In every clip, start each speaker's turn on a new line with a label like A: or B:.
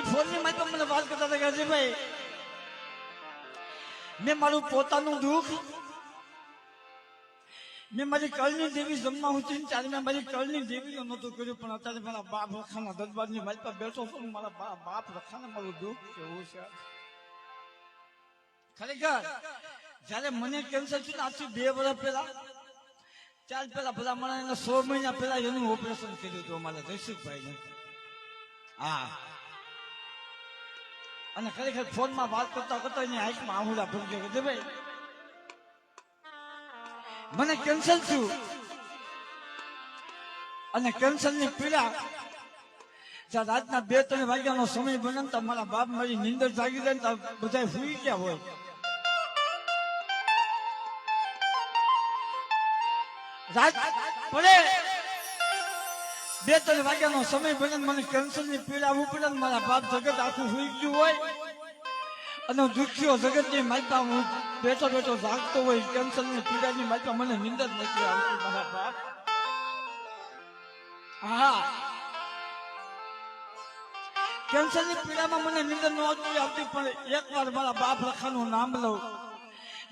A: એ ફોનની મને વાત છું છે? ખરેખર કેન્સર થયું બે વર્ષ પહેલા, ચાર પહેલા બધા મને સો મહિના પહેલા એનું ઓપરેશન કર્યું હતું અમારા જયસુખભાઈ હા. અને ખરેખર ફોનમાં વાત કરતા કરતા એની આંખમાં આહુડા ભરી ગયો કે ભાઈ. મને કેન્સર થયું. અને કેન્સરની પીડા જ્યાં રાતના બે ત્રણ વાગ્યાનો સમય બને તો મારા બાપ મારી નીંદર જાગી જાય તો બધા સુઈ ગયા હોય. રાત પડે બે ત્રણ વાગ્યાનો સમય બને મને મને કેન્સરની પીડા ઉપરાંત મારા બાપ જગત આખું સુઈ ગયું હોય. અને દુખ્યો જગતની માતા હું બેઠો બેઠો જાગતો હોય કેન્સરની પીડાની માતા મને નિંદર નથી આવતી મારા બાપ. હા. કેન્સરની પીડામાં મને નિંદર નહોતી આવતી પણ એકવાર મારા બાપ લખાનું નામ લઉં.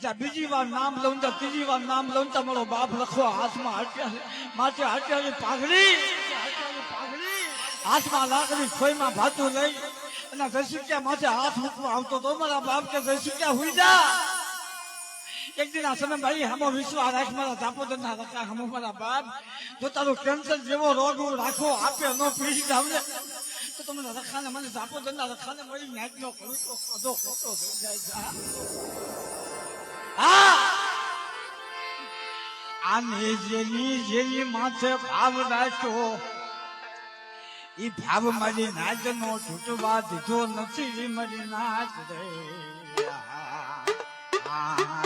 A: જ્યાં બીજી વાર નામ લઉં તો ત્રીજી વાર નામ લઉં તો મારો બાપ લખો હાથમાં હાટ્યા માથે હાટ્યાની પાઘડી, હાથમાં લાકડી ખોઈમાં ભાતું લઈ, અને જયસુક્યા માથે હાથ મૂકવા આવતો તો મારા બાપ કે જયસુક્યા હુઈ જા. એક દિન આ સમય ભાઈ હમો વિશ્વાસ રાખ, મારા દાપોદર ના રખા હમો, મારા બાપ, જો તારું કેન્સર જેવો રોગ હું રાખો, આપે ન પીડી જાવને, તો તમને રખાને, મને દાપોદર ના રખાને મળી નાચ નો કરું તો ખોટો ખોટો થઈ જાય હા. આને જેની જેની માથે ભાવ રાખ્યો ઈ ભાવ મારી નાચ નો છૂટવા દીધો નથી, મારી નાચ રે આ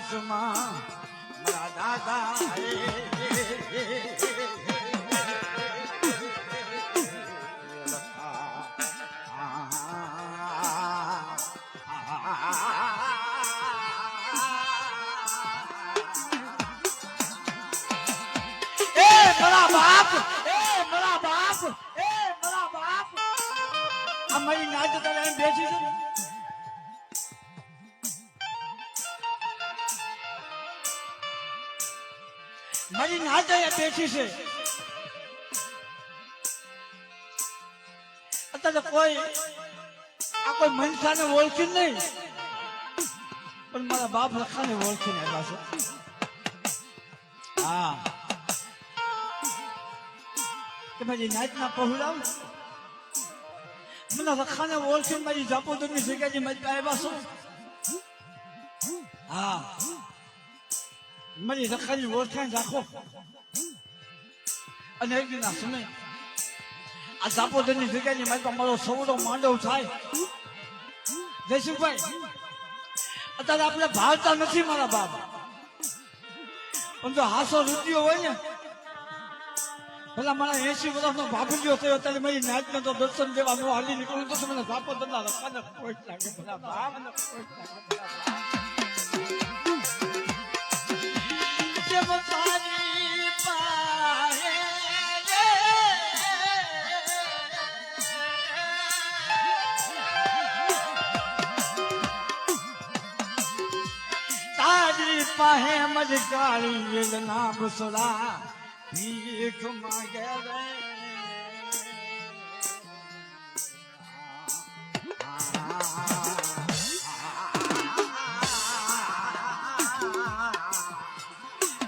A: મટી મારા દાદા એ મારા બાપ, એ મારા બાપ, એ મારા બાપ. આ નાચ તારે બેસી મારી અહીંયા બેસી છે. અત્યારે કોઈ આ કોઈ મનસાને ઓળખી નહીં. પણ મારા બાપ લખાને ઓળખીને આવ્યા છે. હા. કે મારી નાચના પહોળાવ મને રખાને ઓળખીને મારી જાપોદરની જગ્યાએ મારી આવ્યા છો. હા. મારી રખાની ઓળખાણ રાખો અને આ જાપોદરની જગ્યાની મારી મારો સૌરો માંડવ થાય જયસુખભાઈ અત્યારે આપણે ભાવતા નથી મારા બાપ પણ જો હાસો રૂપિયો હોય ને પેલા મારા એસી વર્ષનો બાપુજીઓ થયો ત્યારે મારી નાચને દર્શન દેવા નો હાલી નીકળું તો મને બાપો બાપ પાસે મજ કાળી વેલના બસડા ભીખ માગે રે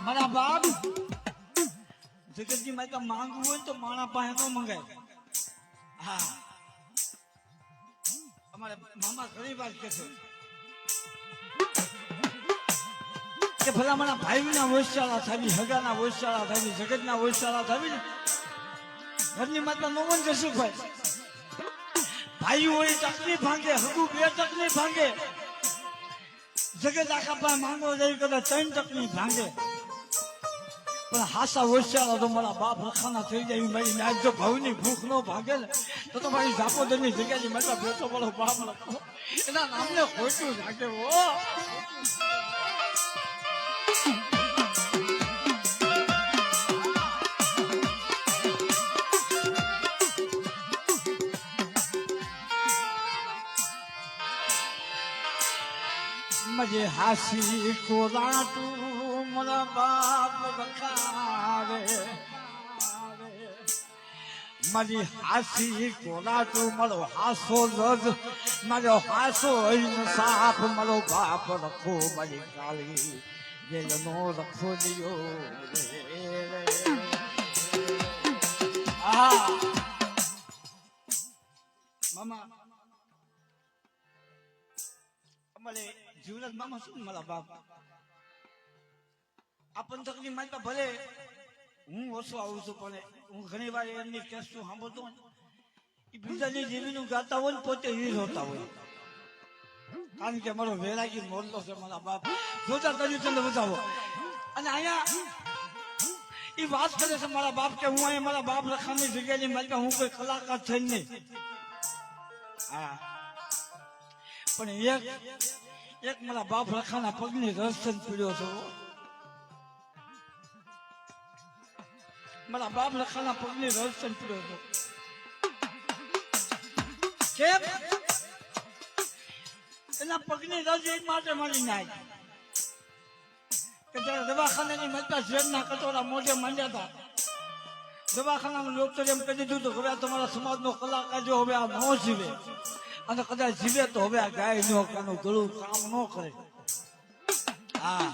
A: મારા બાપ જગતજી મારે માંગવું હોય તો માણા પાસે તો મંગાય હા અમારે મામા ઘણી વાર કે કે ભલા મારા ભાઈના વૈશાળા થાવી, હગાના વૈશાળા થાવી, જગતના વૈશાળા થાવી ઘરની માતા નોમન જશું ભાઈ. ભાઈ હોય ચકલી ભાંગે, હગુ બે ચકલી ભાંગે. જગત આખા પા માંગો જાય, કદાચ ત્રણ ચકલી ભાંગે. પણ હાસા વૈશાળા તો મારા બાપ રખાના થઈ જાય મારી નાચ જો ભાવની ભૂખ નો ભાગે ને, તો તો મારી જાપોદરની જગ્યાની માતા બેઠો મારો બાપ લખો એના નામને ખોટું લાગે ઓ મજે હાસી કોરાટું મારા બાપ બખારે મારી હાસી કોરાટું મારો હાસો રજ મારો હાસો સાફ મારો બાપ રખો મારી કાળી, જેલનો રખો દિયો મામા, અમારે જીવરાજ મામા શું ને મારા બાપ? આપણ તકની મારી ભલે હું ઓછો આવું છું પણ હું ઘણી વાર એમની કેસું સાંભળતો હોય ને, એ બીજાની જીવીનું ગાતા હોય ને પોતે હીર હોતા હોય. કારણ કે મારો વેરાગી મોરલો છે મારા બાપ. જોતા કર્યું તમને બતાવો અને અહીંયા એ વાત કરે છે મારા બાપ કે હું અહીંયા મારા બાપ રખાની જગ્યાની માલિકા હું કોઈ કલાકાર થઈ નહીં. હા. પણ એક એક મારા બાપ રખાના પગની રસ્તન પીડ્યો છે મારા બાપ રખાના પગની રસ્તન પીડ્યો છે. કેમ? એના પગની રજ એ માટે મારી નાય કે જ્યારે દવાખાનાની મલતા ઝેરના કટોરા મોઢે માંડ્યા હતા, દવાખાનામાં ડોક્ટર એમ કહી દીધું હતું હવે તમારા સમાજનો કલાકાર જો હવે આ ન જીવે અને કદાચ જીવે તો હવે ગાય નો કાનું ગળું કામ ન કરે. હા.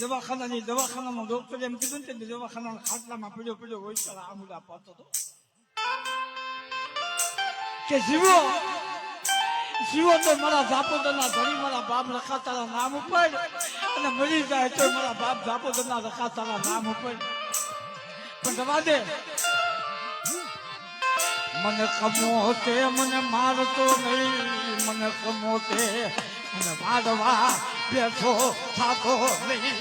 A: દવાખાનાની દવાખાનામાં ડોક્ટરે એમ કીધું ને તેની ખાટલામાં પીડ્યો પીડ્યો હોય ત્યારે આમુડા પાતો હતો. કે જીવો જીવો તો મારા જાપોદરના ધણી, મારા બાપ રખાતાના નામ ઉપર અને મરી જાય તો મારા બાપ જાપોદરના રખાતાના નામ ઉપર. પણ જવા દે. મને કમો તે મને મારતો નહીં. મને કમો તે મને મારવા બેઠો થતો નહીં.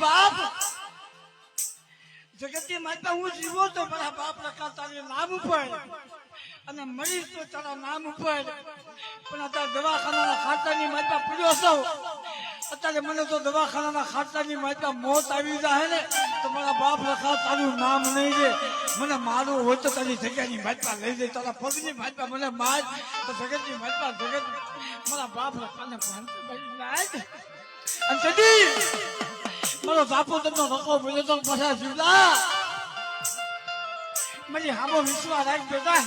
A: બાપ, જગતની માતા હું જીવો તો મારા બાપ લખા તારી નામ ઉપર? અને મરીશ તો તારા નામ ઉપર. પણ અત્યારે દવાખાના ખાતાની માતા પીડ્યો છો. અત્યારે મને તો દવાખાનાના ખાતાની માતા મોત આવી જાય ને, તો મારા બાપ લખા તારું નામ નહીં દે મને મારું હોય તો તારી જગ્યાની માતા લઈ દે તારા પગની માતા મને માર. તો જગતની માતા જગત, મારા બાપ લખાને અને તેથી મારો બાપો તમને રકો બોલ્યો તો પાછા જીવલા. મારી હામો વિશ્વાસ રાખ બેટા.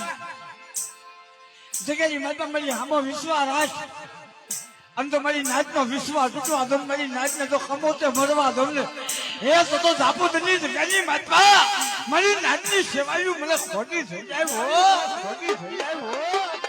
A: જગ્યાની માતા મારી હામો વિશ્વાસ રાખ. આમ તો મારી નાચનો વિશ્વાસ તૂટવા દમ મારી નાચને તો કમોતે મરવા દમ ને. હે તો તો જાપો તની જગ્યાની માતા. મારી નાચની સેવાયું મને ખોટી થઈ જાય હો, ખોટી થઈ જાય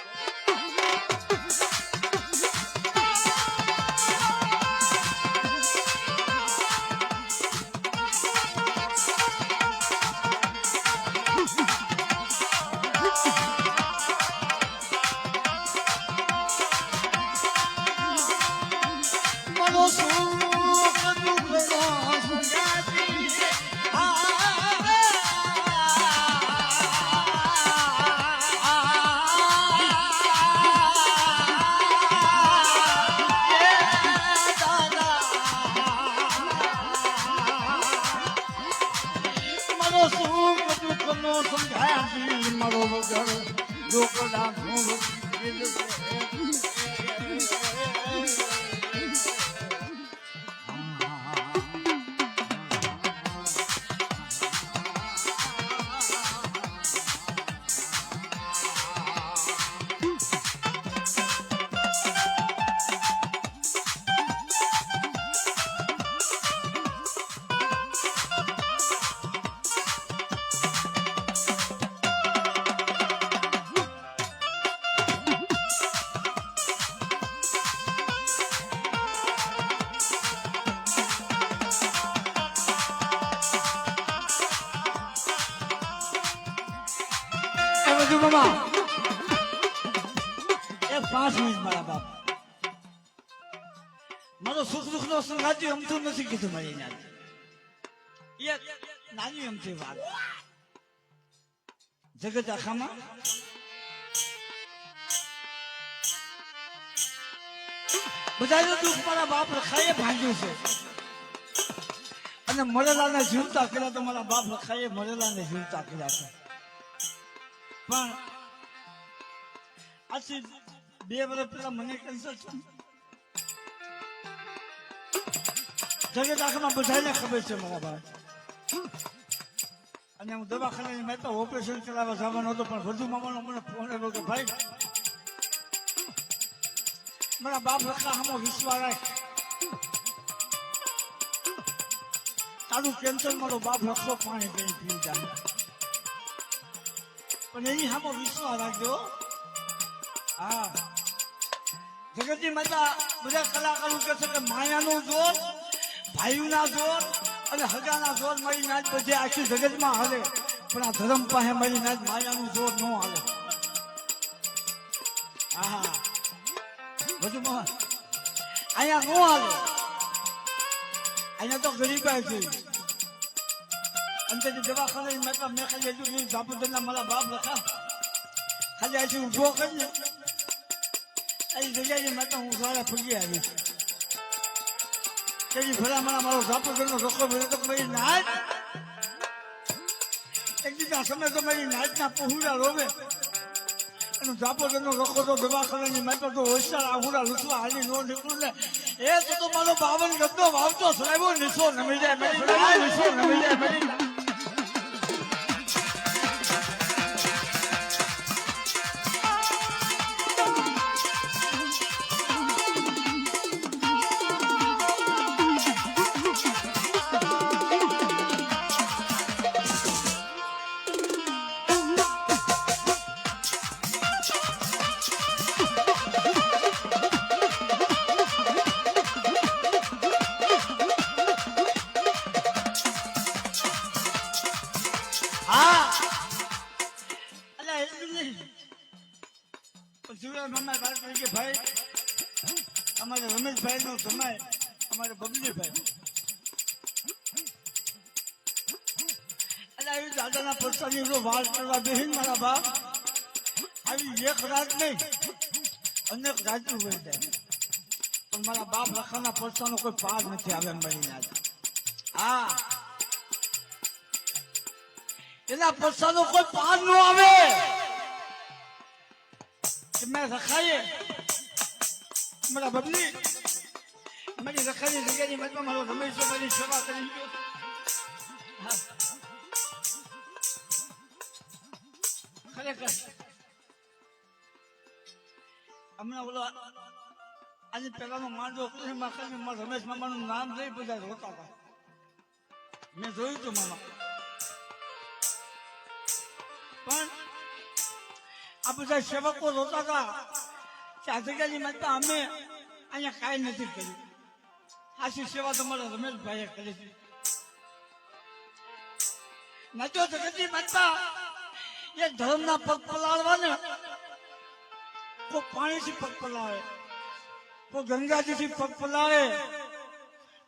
A: બધું મામા એ પાંચ મિનિટ મારા બાપ. મારો સુખ દુઃખ નો સંગાતી અમથું નથી કીધું મારી નાત નાની અમથી વાત. જગત આખામાં બધાનું દુઃખ મારા બાપ રખાએ ભાંગ્યું છે. અને મરેલાને જીવતા કર્યા તો મારા બાપ રખાએ મરેલાને જીવતા કર્યા છે. પણ આથી બે વર્ષ પહેલા મને કેન્સર છે. જગત આખમાં બધાને ખબર છે મારા ભાઈ. અને હું દવાખાને મેં તો ઓપરેશન કરાવવા જવાનો હતો, પણ વધુ મામાનો મને ફોન આવ્યો કે ભાઈ, મારા બાપ રખા હમો વિશ્વાસ રાખ. તારું કેન્સર મારો બાપ લખો પાણી પી જાય પણ એની સામો વિશ્વાસ રાખજો. હા. જગતની માતા બધા કલાકારો કહે છે કે માયાનો જોર ભાઈઓના જોર અને હગાના જોર મારી નાચ બધે આખી જગતમાં હાલે. પણ આ ધર્મ પાસે મારી નાચ માયાનું જોર ન હાલે. હા. બધું અહીંયા ન હાલે. અહીંયા તો ગરીબાઈ છે. અંતે દવાખાને મેં તો મેં ખાલી હજુ જાપુદરના મારા બાપ લખા ખાલી અહીંથી ઊભો કરીને એ જગ્યાએ મેં તો હું સારા ફૂગી આવી તેની ભલા મારા જાપુદરનો રોકો ભર્યો તો મારી નાચ એક દીધા સમય તો મારી નાચના પહોળા રોવે અને જાપોદરનો રખો તો દવાખાનાની મેં તો હોશિયાર આહુડા લૂછવા હાલી નો નીકળું ને એ તો મારો બાવન ગદ્દો વાવતો સરાવ્યો નિશો નમી જાય નીસો નમી જાય દાદાના વાળ કરવા બેહીન મારા બાપ, આવી એક રાત નહીં, અનેક રાતું હોય જાય. પણ મારા બાપ લખાના પરસાનો કોઈ પાર નથી આવે એમ બની હા. એના પરસાનો કોઈ પાર ન આવે. મેં રખાઈએ. મારા બબલી, મારી રખાની જગ્યાની મતમાં મારો રમેશ મારી સેવા કરી ગયો આ બધા સેવકો રોતા હતા જગ્યાની માતા અમે અહીંયા કાંઈ નથી કર્યું. આશી સેવા તમારા રમેશભાઈએ કરી છે નચો જગતની માતા એ ધર્મના પગ પલાળવા ને કોઈ પાણીથી પગ પલાળે, કોઈ ગંગાજીથી પગ પલાળે,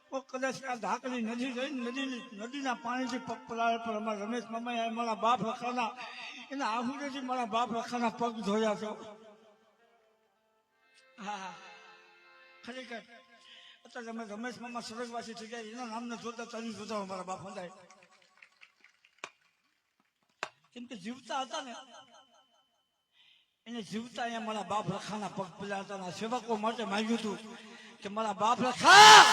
A: કોઈ કદાચ આ ઢાકલી નદી રહી નદીની નદીના પાણીથી પગ પલાળે, પણ અમારા રમેશ મામાએ મારા બાપ રખાના એના આહુડેથી મારા બાપ રખાના પગ ધોયા છો. હા. ખરેખર. અત્યારે અમે રમેશ મામા સ્વર્ગવાસી થઈ ગયા. એના નામને જોતા તરી જોતા મારા બાપ હંધાય કેમ કે જીવતા હતા ને. એને જીવતા અહીંયા મારા બાપ રખાના પગ પેલા હતા સેવકો માટે માંગ્યું હતું કે મારા બાપ રખા.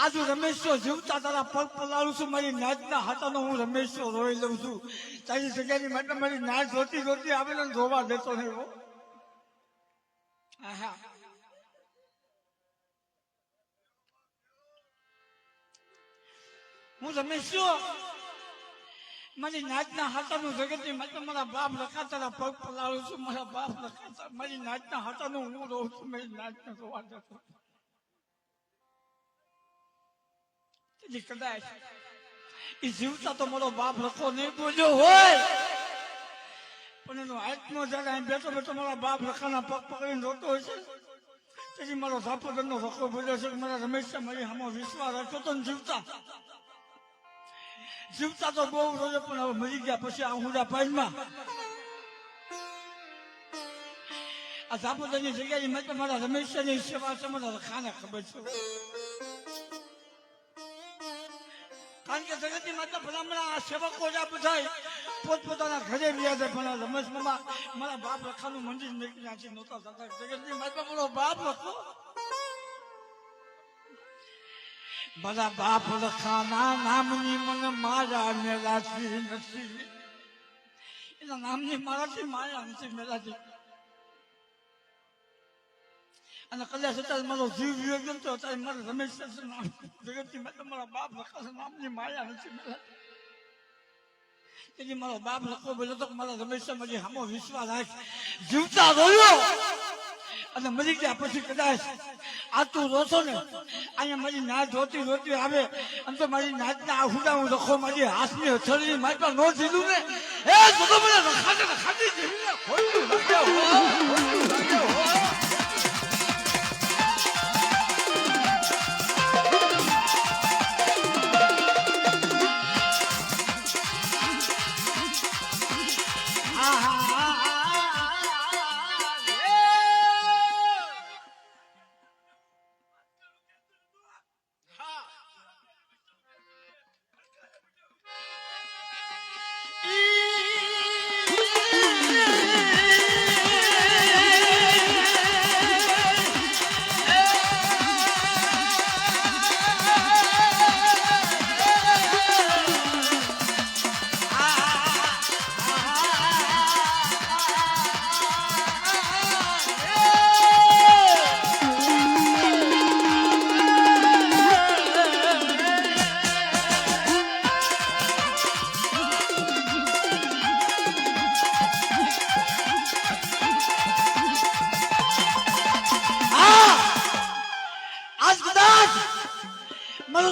A: આજુ રમેશો જીવતા તારા પગ પલાળું છું, મારી નાચના હાથાનો હું રમેશો રોઈ લઉં છું. તારી જગ્યાની માટે મારી નાચ જોતી જોતી આવેલો જોવા દેતો નહીં હો. આહા. હું રમેશો. મારી નાચના હાથાનું જગતની માટે મારા બાપ લખા તારા પગ પલાળું છું, મારા બાપ રખાતા મારી નાચના હાથાનું હું રહું છું, મારી નાચને જોવા જતો તેથી કદાચ એ જીવતા તો મારો બાપ લખો નહીં બોલ્યો હોય. પણ એનો આત્મો જયારે અહીં બેઠો બેઠો મારા બાપ રખાના પગ પકડીને રોતો હોય છે. તેથી મારો સાપોદરનો રખો બોલ્યો છે મારા રમેશ મારી આમાં વિશ્વાસ રાખ્યો તો જીવતા. જીવતા તો બહુ રોજ, પણ હવે મરી ગયા પછી આ ઊંડા પાઈમાં આ સાપોદરની જગ્યાએ મેં તો મારા રમેશની સેવા છે મારા રખાને ખબર છે. કારણ કે જગતની માતા ભલામણા આ સેવકો જ આ બધા પોતપોતાના ઘરે રહ્યા છે, પણ રમેશ મામા, મારા બાપ રખાનું મંદિર નીકળ્યા નાખી નહોતા જગતની માતા બોલો બાપ રખો મારા બાપ લખાના નામની મને મારા મેલાતી નથી. એના નામની મારાથી માયા નથી મેલાતી અને કદાચ અત્યારે મારો જીવ વિયો ગયો તો અત્યારે મારે રમેશ નામ જગતની મેં મારા બાપ લખાશે નામની માયા નથી મેલાતી તેથી મારો બાપ લખો બોલ્યો તો મારા રમેશ મજી હામો વિશ્વાસ રાખ. જીવતા રોયો અને મરી ગયા પછી કદાચ આ તું રોશો ને, અહીંયા મારી નાચ રોતી રોતી આવે. અને તો મારી નાચના હુડા હું રખો મારી હાથની હથેળી મારી પાસે ન જીધું ને. એ મને રખાતે રખાતે જેવીને ખોલ્યું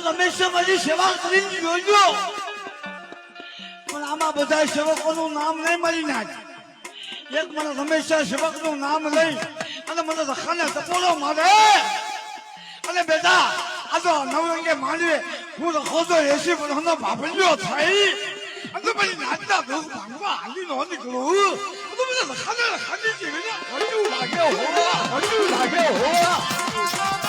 A: હંમેશા મારી સેવા કરીને જોજો. પણ આમાં બધા સેવકોનું નામ નહીં મળી નાખ. એક મને હંમેશા સેવકનું નામ લઈ અને મને રખાને ટપોરો મારે. અને બેટા, આ તો નવરંગે માંડવે હું રખો તો એસી વર્ષનો ભાભલ્યો થઈ. અને પછી નાચતા દુઃખ ભાંગવા હાલી નો નીકળું. તો મને રખાને ખાલી જીવીને હજુ લાગ્યો હોવા હજુ લાગ્યો હોવા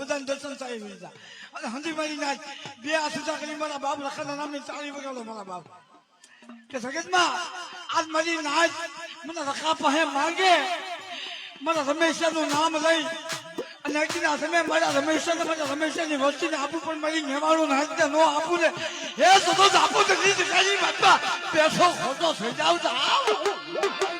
A: બધાને દર્શન થાય લીધા અને હંધી મારી નાચ બે આ સુધા કરી મારા બાપ લખાના નામની ચાલી વગાડો મારા બાપ. કે સગતમાં આજ મારી નાચ મને રખા પાસે માંગે. મારા રમેશનું નામ લઈ અને એકદીના સમય મારા રમેશ્યાને મારા રમેશની વસ્તીને આપું, પણ મારી નેવાળું નાચને નો આપું ને. હે તો આપું તો નીચ કરી બાપા પેસો ખોટો થઈ જાવ તો આવ.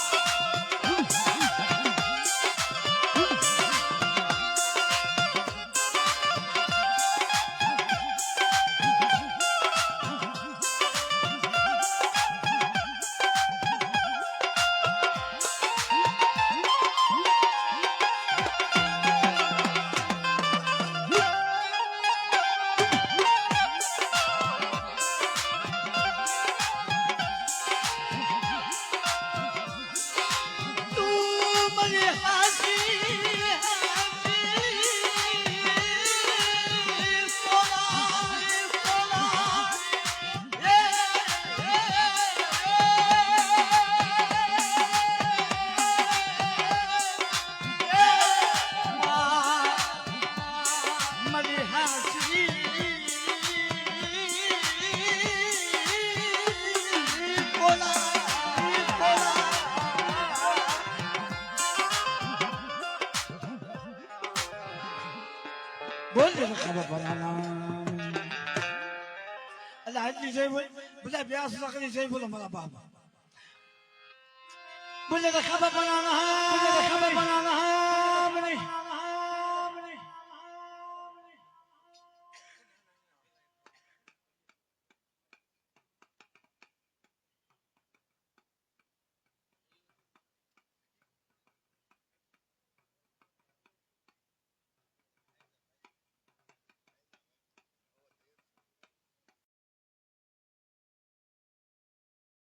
A: બોલ એટલે આટલી જઈ બોલ. બધા બ્યાસ લાકડી જઈ બોલો મારા બાપ. બોલે ખબર બનાના બોલે ખબર બનાના